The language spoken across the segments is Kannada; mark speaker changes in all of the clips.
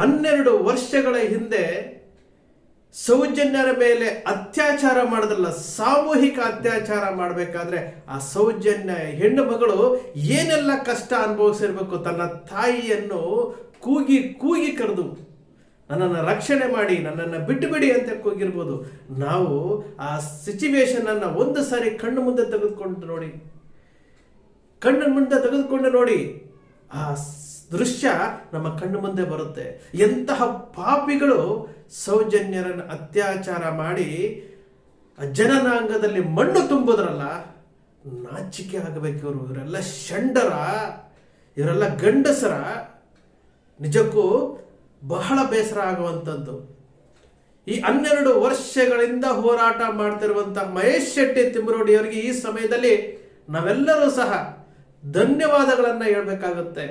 Speaker 1: ಹನ್ನೆರಡು ವರ್ಷಗಳ ಹಿಂದೆ ಸೌಜನ್ಯರ ಮೇಲೆ ಅತ್ಯಾಚಾರ ಮಾಡಿದ್ರಲ್ಲ ಸಾಮೂಹಿಕ ಅತ್ಯಾಚಾರ ಮಾಡಬೇಕಾದ್ರೆ ಆ ಸೌಜನ್ಯ ಹೆಣ್ಣು ಮಗಳು ಏನೆಲ್ಲ ಕಷ್ಟ ಅನುಭವಿಸಿರ್ಬೇಕು ತನ್ನ ತಾಯಿಯನ್ನು ಕೂಗಿ ಕೂಗಿ ಕರೆದು, ನನ್ನನ್ನು ರಕ್ಷಣೆ ಮಾಡಿ, ನನ್ನನ್ನು ಬಿಟ್ಟು ಬಿಡಿ ಅಂತ ಕೂಗಿರ್ಬೋದು. ನಾವು ಆ ಸಿಚುವೇಶನನ್ನು ಒಂದು ಸಾರಿ ಕಣ್ಣು ಮುಂದೆ ತೆಗೆದುಕೊಂಡು ನೋಡಿ ಕಣ್ಣು ಮುಂದೆ ತೆಗೆದುಕೊಂಡು ನೋಡಿ, ಆ ದೃಶ್ಯ ನಮ್ಮ ಕಣ್ಣು ಮುಂದೆ ಬರುತ್ತೆ. ಎಂತಹ ಪಾಪಿಗಳು ಸೌಜನ್ಯರನ್ನು ಅತ್ಯಾಚಾರ ಮಾಡಿ ಜನನಾಂಗದಲ್ಲಿ ಮಣ್ಣು ತುಂಬುದ್ರಲ್ಲ, ನಾಚಿಕೆ ಆಗಬೇಕು ಇವರು. ಇವರೆಲ್ಲ ಷಂಡರ, ಇವರೆಲ್ಲ ಗಂಡಸರ. ನಿಜಕ್ಕೂ ಬಹಳ ಬೇಸರ ಆಗುವಂಥದ್ದು. ಈ ಹನ್ನೆರಡು ವರ್ಷಗಳಿಂದ ಹೋರಾಟ ಮಾಡ್ತಿರುವಂತಹ ಮಹೇಶ್ ಶೆಟ್ಟಿ ತಿಮ್ಮರೋಡಿ ಅವರಿಗೆ ಈ ಸಮಯದಲ್ಲಿ ನಾವೆಲ್ಲರೂ ಸಹ ಧನ್ಯವಾದಗಳನ್ನು ಹೇಳ್ಬೇಕಾಗುತ್ತೆ.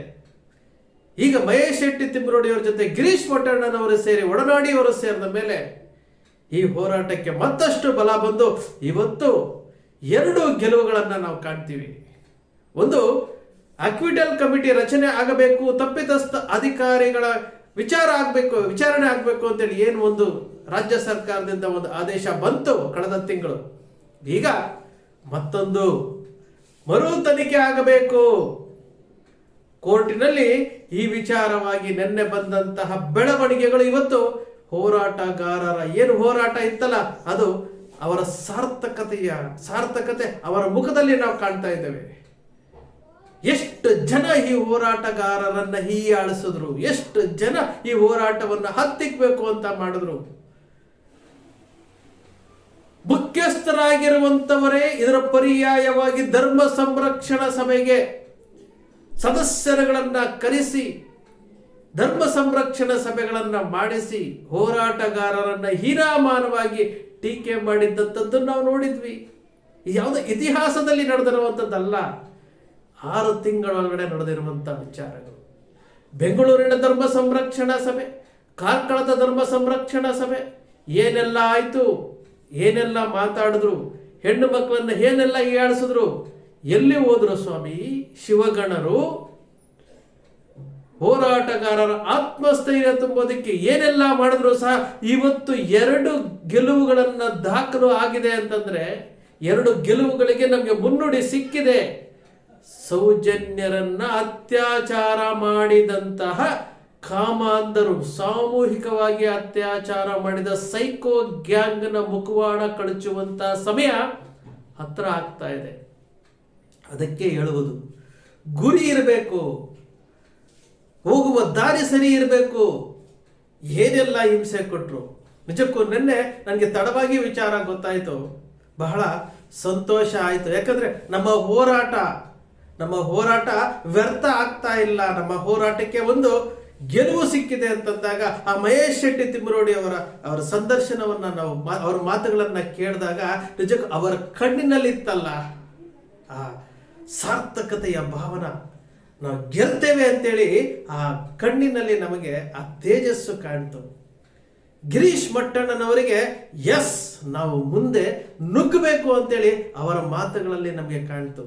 Speaker 1: ಈಗ ಮಹೇಶ್ ಶೆಟ್ಟಿ ತಿಮ್ಮರೋಡಿಯವರ ಜೊತೆ ಗಿರೀಶ್ ಮೊಟ್ಟಣ್ಣನವರು ಸೇರಿ ಒಡನಾಡಿಯವರು ಸೇರಿದ ಮೇಲೆ ಈ ಹೋರಾಟಕ್ಕೆ ಮತ್ತಷ್ಟು ಬಲ ಬಂದು ಇವತ್ತು ಎರಡು ಗೆಲುವುಗಳನ್ನು ನಾವು ಕಾಣ್ತೀವಿ. ಒಂದು ಅಕ್ವಿಟಲ್ ಕಮಿಟಿ ರಚನೆ ಆಗಬೇಕು, ತಪ್ಪಿತಸ್ಥ ಅಧಿಕಾರಿಗಳ ವಿಚಾರ ಆಗಬೇಕು, ವಿಚಾರಣೆ ಆಗಬೇಕು ಅಂತೇಳಿ ಏನು ಒಂದು ರಾಜ್ಯ ಸರ್ಕಾರದಿಂದ ಒಂದು ಆದೇಶ ಬಂತು ಕಳೆದ ತಿಂಗಳು. ಈಗ ಮತ್ತೊಂದು, ಮರು ತನಿಖೆ ಆಗಬೇಕು. ಕೋರ್ಟಿನಲ್ಲಿ ಈ ವಿಚಾರವಾಗಿ ನಿನ್ನೆ ಬಂದಂತಹ ಬೆಳವಣಿಗೆಗಳು ಇವತ್ತು ಹೋರಾಟಗಾರರ ಏನು ಹೋರಾಟ ಇತ್ತಲ್ಲ, ಅದು ಅವರ ಸಾರ್ಥಕತೆಯ, ಸಾರ್ಥಕತೆ ಅವರ ಮುಖದಲ್ಲಿ ನಾವು ಕಾಣ್ತಾ ಇದ್ದೇವೆ. ಎಷ್ಟು ಜನ ಈ ಹೋರಾಟಗಾರರನ್ನ ಹೀಯಾಳಿಸಿದ್ರು, ಎಷ್ಟು ಜನ ಈ ಹೋರಾಟವನ್ನು ಹತ್ತಿಕ್ಬೇಕು ಅಂತ ಮಾಡಿದ್ರು. ಮುಖ್ಯಸ್ಥರಾಗಿರುವಂತವರೇ ಇದರ ಪರ್ಯಾಯವಾಗಿ ಧರ್ಮ ಸಂರಕ್ಷಣಾ ಸಭೆಗೆ ಸದಸ್ಯರುಗಳನ್ನ ಕರೆಸಿ, ಧರ್ಮ ಸಂರಕ್ಷಣಾ ಸಭೆಗಳನ್ನು ಮಾಡಿಸಿ, ಹೋರಾಟಗಾರರನ್ನು ಹೀರಾಮಾನವಾಗಿ ಟೀಕೆ ಮಾಡಿದ್ದಂಥದ್ದನ್ನು ನಾವು ನೋಡಿದ್ವಿ. ಯಾವುದೋ ಇತಿಹಾಸದಲ್ಲಿ ನಡೆದಿರುವಂಥದ್ದಲ್ಲ, ಆರು ತಿಂಗಳೊಳಗಡೆ ನಡೆದಿರುವಂಥ ವಿಚಾರಗಳು. ಬೆಂಗಳೂರಿನ ಧರ್ಮ ಸಂರಕ್ಷಣಾ ಸಭೆ, ಕಾರ್ಕಳದ ಧರ್ಮ ಸಂರಕ್ಷಣಾ ಸಭೆ, ಏನೆಲ್ಲ ಆಯಿತು, ಏನೆಲ್ಲ ಮಾತಾಡಿದ್ರು, ಹೆಣ್ಣು ಮಕ್ಕಳನ್ನ ಏನೆಲ್ಲ ಹೀಯಾಳಿಸಿದ್ರು ಎಲ್ಲಿ ಹೋದ್ರು ಸ್ವಾಮಿ, ಶಿವಗಣರು ಹೋರಾಟಗಾರರ ಆತ್ಮಸ್ಥೈರ್ಯ ತುಂಬೋದಕ್ಕೆ ಏನೆಲ್ಲ ಮಾಡಿದ್ರು ಸಹ ಇವತ್ತು ಎರಡು ಗೆಲುವುಗಳನ್ನು ದಾಖಲು ಆಗಿದೆ ಅಂತಂದ್ರೆ ಎರಡು ಗೆಲುವುಗಳಿಗೆ ನಮಗೆ ಮುನ್ನುಡಿ ಸಿಕ್ಕಿದೆ. ಸೌಜನ್ಯರನ್ನ ಅತ್ಯಾಚಾರ ಮಾಡಿದಂತಹ ಕಾಮಾಂಧರು ಸಾಮೂಹಿಕವಾಗಿ ಅತ್ಯಾಚಾರ ಮಾಡಿದ ಸೈಕೋ ಗ್ಯಾಂಗ್ನ ಮುಖವಾಡ ಕಳಚುವಂತಹ ಸಮಯ ಹತ್ರ ಆಗ್ತಾ ಇದೆ. ಅದಕ್ಕೆ ಹೇಳುವುದು, ಗುರಿ ಇರಬೇಕು, ಹೋಗುವ ದಾರಿ ಸರಿ ಇರಬೇಕು, ಏನೆಲ್ಲ ಹಿಂಸೆ ಕೊಟ್ಟರು ನಿಜಕ್ಕೂ ನಿನ್ನೆ ನನಗೆ ತಡವಾಗಿ ವಿಚಾರ ಗೊತ್ತಾಯಿತು. ಬಹಳ ಸಂತೋಷ ಆಯಿತು. ಯಾಕಂದರೆ ನಮ್ಮ ಹೋರಾಟ ನಮ್ಮ ಹೋರಾಟ ವ್ಯರ್ಥ ಆಗ್ತಾ ಇಲ್ಲ. ನಮ್ಮ ಹೋರಾಟಕ್ಕೆ ಒಂದು ಗೆಲುವು ಸಿಕ್ಕಿದೆ ಅಂತಂದಾಗ ಆ ಮಹೇಶ್ ಶೆಟ್ಟಿ ತಿಮ್ಮರೋಡಿ ಅವರ ಅವರ ಸಂದರ್ಶನವನ್ನ ನಾವು ಅವರ ಮಾತುಗಳನ್ನು ಕೇಳಿದಾಗ ನಿಜಕ್ಕೂ ಅವರ ಕಣ್ಣಿನಲ್ಲಿತ್ತಲ್ಲ. ಆ ಸಾರ್ಥಕತೆಯ ಭಾವನ. ನಾವು ಗೆಲ್ತೇವೆ ಅಂತೇಳಿ ಆ ಕಣ್ಣಿನಲ್ಲಿ ನಮಗೆ ಆ ತೇಜಸ್ಸು ಕಾಣ್ತು. ಗಿರೀಶ್ ಮಟ್ಟಣ್ಣನವರಿಗೆ, ಎಸ್, ನಾವು ಮುಂದೆ ನುಗ್ಗಬೇಕು ಅಂತೇಳಿ ಅವರ ಮಾತುಗಳಲ್ಲಿ ನಮಗೆ ಕಾಣ್ತು.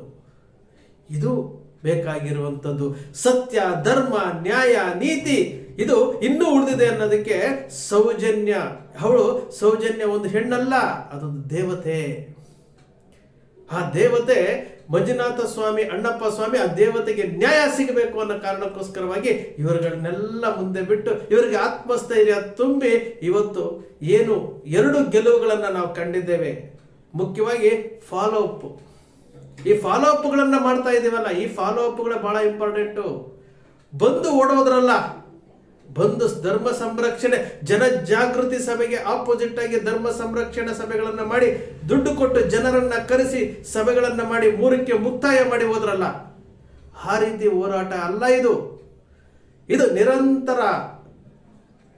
Speaker 1: ಇದು ಬೇಕಾಗಿರುವಂಥದ್ದು ಸತ್ಯ, ಧರ್ಮ, ನ್ಯಾಯ, ನೀತಿ. ಇದು ಇನ್ನೂ ಉಳಿದಿದೆ ಅನ್ನೋದಕ್ಕೆ ಸೌಜನ್ಯ. ಅವಳು ಸೌಜನ್ಯ ಒಂದು ಹೆಣ್ಣಲ್ಲ, ಅದೊಂದು ದೇವತೆ. ಆ ದೇವತೆ ಮಂಜುನಾಥ ಸ್ವಾಮಿ, ಅಣ್ಣಪ್ಪ ಸ್ವಾಮಿ ಆ ದೇವತೆಗೆ ನ್ಯಾಯ ಸಿಗಬೇಕು ಅನ್ನೋ ಕಾರಣಕ್ಕೋಸ್ಕರವಾಗಿ ಇವರುಗಳನ್ನೆಲ್ಲ ಮುಂದೆ ಬಿಟ್ಟು ಇವರಿಗೆ ಆತ್ಮಸ್ಥೈರ್ಯ ತುಂಬಿ ಇವತ್ತು ಏನು ಎರಡು ಗೆಲುವುಗಳನ್ನು ನಾವು ಕಂಡಿದ್ದೇವೆ. ಮುಖ್ಯವಾಗಿ ಫಾಲೋ ಅಪ್ ಈ ಫಾಲೋ ಅಪ್ಗಳನ್ನು ಮಾಡ್ತಾ ಇದೀವಲ್ಲ, ಈ ಫಾಲೋ ಅಪ್ಗಳು ಬಹಳ ಇಂಪಾರ್ಟೆಂಟು ಬಂದು ಓಡೋದ್ರಲ್ಲ ಬಂದು ಧರ್ಮ ಸಂರಕ್ಷಣೆ, ಜನ ಜಾಗೃತಿ ಸಭೆಗೆ ಆಪೋಸಿಟ್ ಆಗಿ ಧರ್ಮ ಸಂರಕ್ಷಣಾ ಸಭೆಗಳನ್ನು ಮಾಡಿ, ದುಡ್ಡು ಕೊಟ್ಟು ಜನರನ್ನ ಕರೆಸಿ ಸಭೆಗಳನ್ನು ಮಾಡಿ ಮೂರಕ್ಕೆ ಮುಕ್ತಾಯ ಮಾಡಿ ಹೋದ್ರಲ್ಲ. ಆ ರೀತಿ ಹೋರಾಟ ಅಲ್ಲ ಇದು. ಇದು ನಿರಂತರ.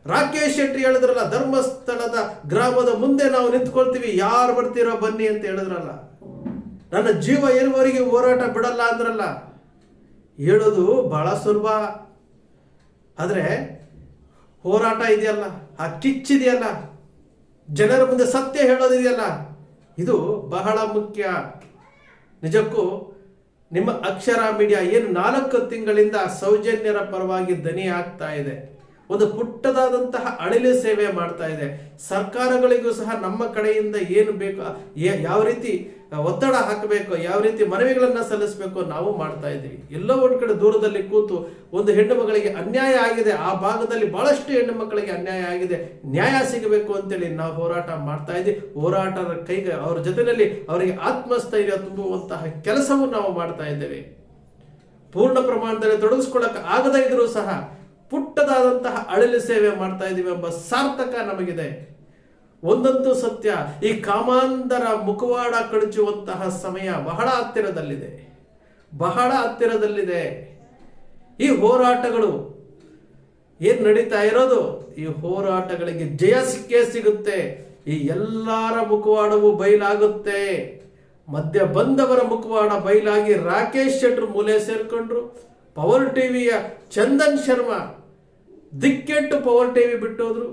Speaker 1: ರಾಕೇಶ್ ಶೆಟ್ಟಿ ಹೇಳಿದ್ರಲ್ಲ, ಧರ್ಮಸ್ಥಳದ ಗ್ರಾಮದ ಮುಂದೆ ನಾವು ನಿಂತ್ಕೊಳ್ತೀವಿ, ಯಾರು ಬರ್ತೀರೋ ಬನ್ನಿ ಅಂತ ಹೇಳಿದ್ರಲ್ಲ. ನನ್ನ ಜೀವ ಇರುವವರಿಗೆ ಹೋರಾಟ ಬಿಡಲ್ಲ ಅಂದ್ರಲ್ಲ. ಹೇಳೋದು ಬಹಳ ಸುಲಭ. ಆದರೆ ಹೋರಾಟ ಇದೆಯಲ್ಲ? ಆ ಕಿಚ್ಚಿದೆಯಲ್ಲ ಜನರ ಮುಂದೆ ಸತ್ಯ ಹೇಳೋದಿದೆಯಲ್ಲ ಇದು ಬಹಳ ಮುಖ್ಯ. ನಿಜಕ್ಕೂ ನಿಮ್ಮ ಅಕ್ಷರ ಮೀಡಿಯಾ ಏನು ನಾಲ್ಕು ತಿಂಗಳಿಂದ ಸೌಜನ್ಯರ ಪರವಾಗಿ ದನಿ ಆಗ್ತಾ ಇದೆ. ಒಂದು ಪುಟ್ಟದಾದಂತಹ ಅಳಿಲು ಸೇವೆ ಮಾಡ್ತಾ ಇದೆ. ಸರ್ಕಾರಗಳಿಗೂ ಸಹ ನಮ್ಮ ಕಡೆಯಿಂದ ಏನು ಬೇಕು ಯಾವ ರೀತಿ ಒತ್ತಡ ಹಾಕಬೇಕು, ಯಾವ ರೀತಿ ಮನವಿಗಳನ್ನು ಸಲ್ಲಿಸಬೇಕು ನಾವು ಮಾಡ್ತಾ ಇದ್ದೀವಿ. ಎಲ್ಲೋ ಒಂದು ಕಡೆ ದೂರದಲ್ಲಿ ಕೂತು ಒಂದು ಹೆಣ್ಣು ಮಗಳಿಗೆ ಅನ್ಯಾಯ ಆಗಿದೆ, ಆ ಭಾಗದಲ್ಲಿ ಬಹಳಷ್ಟು ಹೆಣ್ಣು ಮಕ್ಕಳಿಗೆ ಅನ್ಯಾಯ ಆಗಿದೆ, ನ್ಯಾಯ ಸಿಗಬೇಕು ಅಂತೇಳಿ ನಾವು ಹೋರಾಟ ಮಾಡ್ತಾ ಇದ್ದೀವಿ. ಹೋರಾಟದ ಕೈಗೆ, ಅವರ ಜೊತೆಯಲ್ಲಿ ಅವರಿಗೆ ಆತ್ಮಸ್ಥೈರ್ಯ ತುಂಬುವಂತಹ ಕೆಲಸವನ್ನು ನಾವು ಮಾಡ್ತಾ ಇದ್ದೇವೆ. ಪೂರ್ಣ ಪ್ರಮಾಣದಲ್ಲಿ ತೊಡಗಿಸ್ಕೊಳ್ಳಕ್ಕೆ ಆಗದೇ ಇದ್ರೂ ಸಹ ಪುಟ್ಟದಾದಂತಹ ಅಳಲು ಸೇವೆ ಮಾಡ್ತಾ ಇದ್ದೀವಿ ಎಂಬ ಸಾರ್ಥಕ ನಮಗಿದೆ. ಒಂದಂತೂ ಸತ್ಯ, ಈ ಕಾಮಾಂಧರ ಮುಖವಾಡ ಕಳಚುವಂತಹ ಸಮಯ ಬಹಳ ಹತ್ತಿರದಲ್ಲಿದೆ. ಬಹಳ ಹತ್ತಿರದಲ್ಲಿದೆ. ಈ ಹೋರಾಟಗಳು ಏನ್ ನಡೀತಾ ಇರೋದು? ಈ ಹೋರಾಟಗಳಿಗೆ ಜಯ ಸಿಕ್ಕೇ ಸಿಗುತ್ತೆ. ಈ ಎಲ್ಲರ ಮುಖವಾಡವು ಬಯಲಾಗುತ್ತೆ ಮಧ್ಯ ಬಂದವರ ಮುಖವಾಡ ಬಯಲಾಗಿ ರಾಕೇಶ್ ಶೆಟ್ರು ಮೂಲೆ ಸೇರ್ಕೊಂಡ್ರು. ಪವರ್ ಟಿವಿಯ ಚಂದನ್ ಶರ್ಮಾ ದಿಕ್ಕೆಟ್ಟು ಪವರ್ ಟಿವಿ ಬಿಟ್ಟೋದ್ರು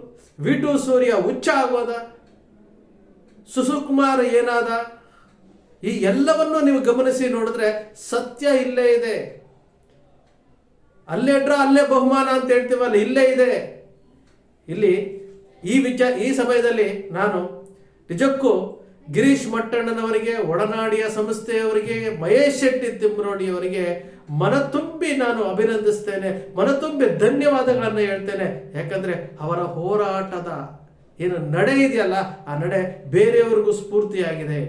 Speaker 1: ವಿ ಟು ಸೂರ್ಯ ಹುಚ್ಚ ಆಗೋದ ಸುಸುಕುಮಾರ್ ಏನಾದ, ಈ ಎಲ್ಲವನ್ನು ನೀವು ಗಮನಿಸಿ ನೋಡಿದ್ರೆ ಸತ್ಯ ಇಲ್ಲೇ ಇದೆ. ಅಲ್ಲೇ ಇಟ್ರ ಅಲ್ಲೇ ಬಹುಮಾನ ಅಂತ ಹೇಳ್ತೀವಲ್ಲ, ಇಲ್ಲೇ ಇದೆ. ಇಲ್ಲಿ ಈ ವಿಚಾರ, ಈ ಸಮಯದಲ್ಲಿ ನಾನು ನಿಜಕ್ಕೂ ಗಿರೀಶ್ ಮಟ್ಟಣ್ಣನವರಿಗೆ, ಒಡನಾಡಿಯ ಸಂಸ್ಥೆಯವರಿಗೆ, ಮಹೇಶ್ ಶೆಟ್ಟಿ ತಿಮ್ರೋಡಿಯವರಿಗೆ ಮನತುಂಬಿ ನಾನು ಅಭಿನಂದಿಸ್ತೇನೆ, ಮನತುಂಬಿ ಧನ್ಯವಾದಗಳನ್ನು ಹೇಳ್ತೇನೆ. ಯಾಕಂದ್ರೆ ಅವರ ಹೋರಾಟದ ಏನು ನಡೆ ಇದೆಯಲ್ಲ, ಆ ನಡೆ ಬೇರೆಯವರಿಗೂ ಸ್ಫೂರ್ತಿಯಾಗಿದೆ.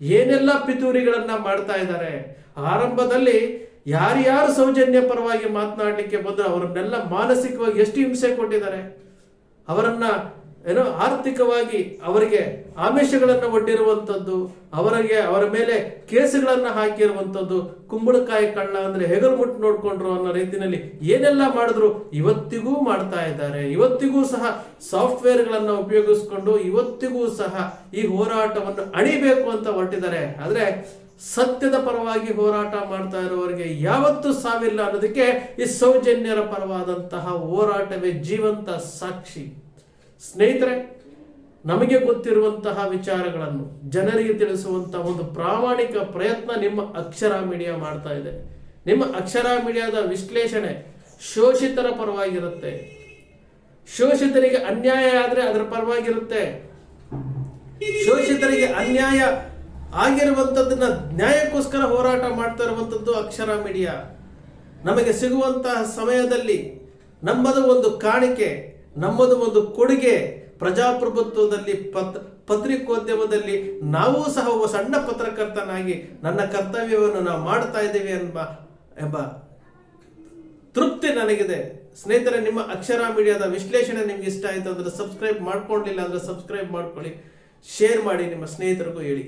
Speaker 1: ಏನೆಲ್ಲ ಪಿತೂರಿಗಳನ್ನು ಮಾಡ್ತಾ ಇದ್ದಾರೆ. ಆರಂಭದಲ್ಲಿ ಯಾರ್ಯಾರು ಸೌಜನ್ಯ ಪರವಾಗಿ ಮಾತನಾಡಲಿಕ್ಕೆ ಬಂದರೆ, ಅವರನ್ನೆಲ್ಲ ಮಾನಸಿಕವಾಗಿ ಎಷ್ಟು ಹಿಂಸೆ ಕೊಟ್ಟಿದ್ದಾರೆ. ಅವರನ್ನ ಏನೋ ಆರ್ಥಿಕವಾಗಿ ಅವರಿಗೆ ಆಮಿಷಗಳನ್ನು ಒಡ್ಡಿರುವಂಥದ್ದು ಅವರಿಗೆ ಅವರ ಮೇಲೆ ಕೇಸುಗಳನ್ನು ಹಾಕಿರುವಂಥದ್ದು ಕುಂಬಳಕಾಯಿ ಕಳ್ಳ ಅಂದ್ರೆ ಹೆಗಲು ಮುಟ್ಟು ನೋಡ್ಕೊಂಡ್ರು ಅನ್ನೋ ರೀತಿಯಲ್ಲಿ ಏನೆಲ್ಲ ಮಾಡಿದ್ರು, ಇವತ್ತಿಗೂ ಮಾಡ್ತಾ ಇದ್ದಾರೆ. ಇವತ್ತಿಗೂ ಸಹ ಸಾಫ್ಟ್ವೇರ್ಗಳನ್ನು ಉಪಯೋಗಿಸ್ಕೊಂಡು ಇವತ್ತಿಗೂ ಸಹ ಈ ಹೋರಾಟವನ್ನು ಅಣಿಬೇಕು ಅಂತ ಹೊರಟಿದ್ದಾರೆ. ಆದರೆ ಸತ್ಯದ ಪರವಾಗಿ ಹೋರಾಟ ಮಾಡ್ತಾ ಇರುವವರಿಗೆ ಯಾವತ್ತೂ ಸಾವಿಲ್ಲ ಅನ್ನೋದಕ್ಕೆ ಈ ಸೌಜನ್ಯರ ಪರವಾದಂತಹ ಹೋರಾಟವೇ ಜೀವಂತ ಸಾಕ್ಷಿ. ಸ್ನೇಹಿತರೆ, ನಮಗೆ ಗೊತ್ತಿರುವಂತಹ ವಿಚಾರಗಳನ್ನು ಜನರಿಗೆ ತಿಳಿಸುವಂತಹ ಒಂದು ಪ್ರಾಮಾಣಿಕ ಪ್ರಯತ್ನ ನಿಮ್ಮ ಅಕ್ಷರ ಮೀಡಿಯಾ ಮಾಡ್ತಾ ಇದೆ. ನಿಮ್ಮ ಅಕ್ಷರ ಮೀಡಿಯಾದ ವಿಶ್ಲೇಷಣೆ ಶೋಷಿತರ ಪರವಾಗಿರುತ್ತೆ. ಶೋಷಿತರಿಗೆ ಅನ್ಯಾಯ ಆದ್ರೆ ಅದರ ಪರವಾಗಿರುತ್ತೆ. ಶೋಷಿತರಿಗೆ ಅನ್ಯಾಯ ಆಗಿರುವಂಥದ್ದನ್ನ ನ್ಯಾಯಕ್ಕೋಸ್ಕರ ಹೋರಾಟ ಮಾಡ್ತಾ ಇರುವಂಥದ್ದು ಅಕ್ಷರ ಮೀಡಿಯಾ. ನಮಗೆ ಸಿಗುವಂತಹ ಸಮಯದಲ್ಲಿ ನಮ್ಮದು ಒಂದು ಕಾಣಿಕೆ ನಮ್ಮದು ಒಂದು ಕೊಡುಗೆ ಪ್ರಜಾಪ್ರಭುತ್ವದಲ್ಲಿ ಪತ್, ಪತ್ರಿಕೋದ್ಯಮದಲ್ಲಿ ನಾವೂ ಸಹ ಒಬ್ಬ ಸಣ್ಣ ಪತ್ರಕರ್ತನಾಗಿ ನನ್ನ ಕರ್ತವ್ಯವನ್ನು ನಾವು ಮಾಡ್ತಾ ಇದ್ದೇವೆ ಎಂಬ ಎಂಬ ತೃಪ್ತಿ ನನಗಿದೆ. ಸ್ನೇಹಿತರೆ, ನಿಮ್ಮ ಅಕ್ಷರ ಮೀಡಿಯಾದ ವಿಶ್ಲೇಷಣೆ ನಿಮ್ಗೆ ಇಷ್ಟ ಆಯಿತು ಅಂದರೆ ಸಬ್ಸ್ಕ್ರೈಬ್ ಮಾಡ್ಕೊಂಡಿಲ್ಲ ಅಂದ್ರೆ ಸಬ್ಸ್ಕ್ರೈಬ್ ಮಾಡ್ಕೊಳ್ಳಿ. ಶೇರ್ ಮಾಡಿ ನಿಮ್ಮ ಸ್ನೇಹಿತರಿಗೂ ಹೇಳಿ.